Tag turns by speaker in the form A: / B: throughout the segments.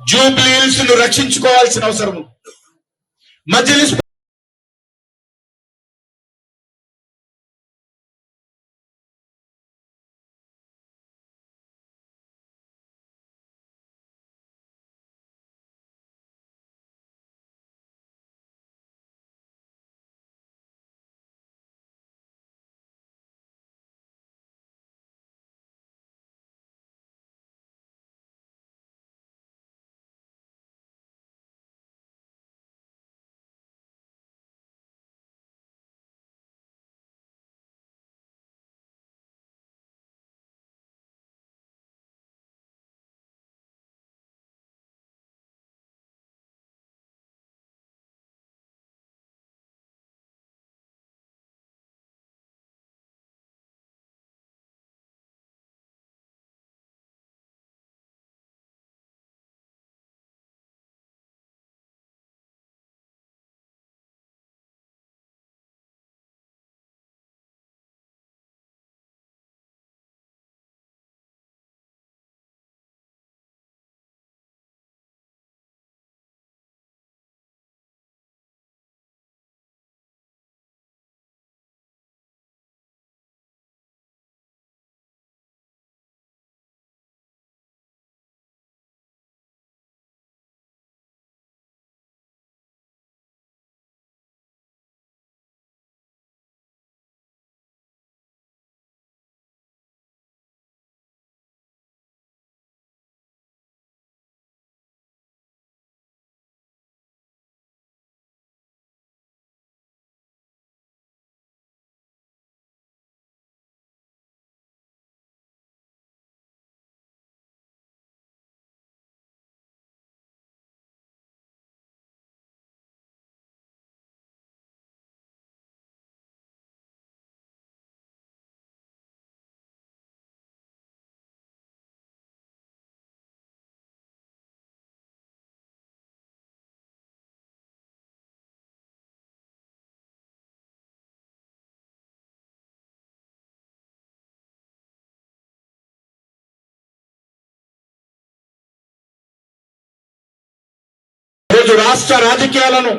A: జూబ్లీహిల్స్ను రక్షించుకోవాల్సిన అవసరం ఉంది. ఈరోజు రాష్ట్ర రాజకీయాలను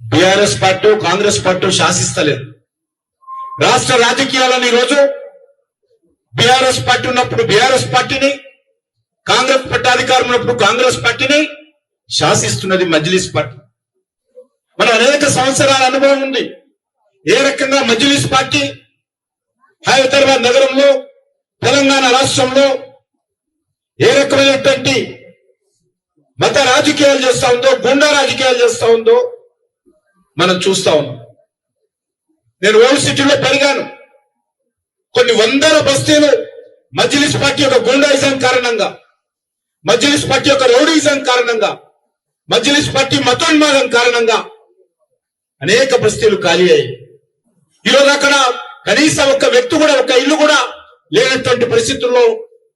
A: బీఆర్ఎస్ పార్టీ కాంగ్రెస్ పార్టీ శాసిస్తలేదు. రాష్ట్ర రాజకీయాలను ఈరోజు బీఆర్ఎస్ పార్టీ ఉన్నప్పుడు బీఆర్ఎస్ పార్టీని కాంగ్రెస్ పార్టీ అధికారం ఉన్నప్పుడు కాంగ్రెస్ పార్టీని శాసిస్తున్నది మజ్లిస్ పార్టీ. మన అనేక సంవత్సరాల అనుభవం ఉంది. ఏ రకంగా మజ్లిస్ పార్టీ హైదరాబాద్ నగరంలో తెలంగాణ రాష్ట్రంలో ఏ రకమైనటువంటి మత రాజకీయాలు చేస్తా ఉందో గుండా రాజకీయాలు చేస్తా ఉందో మనం చూస్తా ఉన్నాం. నేను ఓల్డ్ సిటీలో పెరిగాను. కొన్ని వందల బస్తీలు మజ్లిస్ పార్టీ యొక్క గుండాయిజం కారణంగా మజ్లిస్ పార్టీ యొక్క రౌడీజం కారణంగా మజ్లిస్ పార్టీ మతోన్మాదం కారణంగా అనేక బస్తీలు ఖాళీ అయ్యాయి. ఈరోజు అక్కడ కనీసం ఒక వ్యక్తి కూడా ఒక ఇల్లు కూడా లేనటువంటి పరిస్థితుల్లో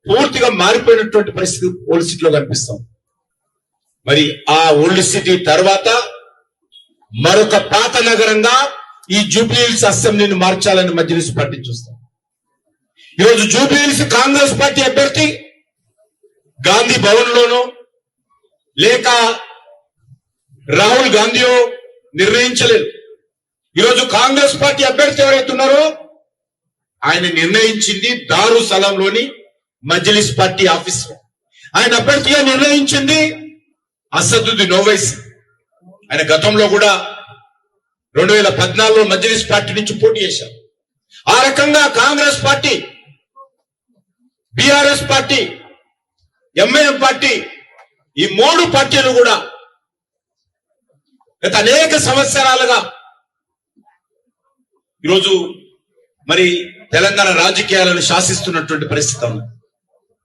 A: పూర్తిగా మారిపోయినటువంటి పరిస్థితి ఓల్డ్ సిటీలో కనిపిస్తాం మరి ఆ ఓల్డ్ సిటీ తర్వాత మరొక పాత నగరంగా ఈ జూబ్లీహిల్స్ అసెంబ్లీని మార్చాలని మజ్లిస్ పార్టీ చూస్తాం ఈరోజు జూబ్లీహిల్స్ కాంగ్రెస్ పార్టీ అభ్యర్థి గాంధీ భవన్ లోనో లేక రాహుల్ గాంధీయో నిర్ణయించలేదు. ఈరోజు కాంగ్రెస్ పార్టీ అభ్యర్థి ఎవరైతున్నారో ఆయన నిర్ణయించింది దారు స్థలంలోని మజ్లిస్ పార్టీ ఆఫీస్ ఆయన అభ్యర్థిగా నిర్ణయించింది అసదుద్దీన్ నోవైస్ ఆయన గతంలో కూడా రెండు వేల పద్నాలుగులో మజ్లిస్ పార్టీ నుంచి పోటీ చేశారు. ఆ రకంగా Congress party BRS party MIM party ఈ మూడు పార్టీలు కూడా గత అనేక సంవత్సరాలుగా ఈరోజు మరి తెలంగాణ రాజకీయాలను శాసిస్తున్నటువంటి పరిస్థితి ఉంది.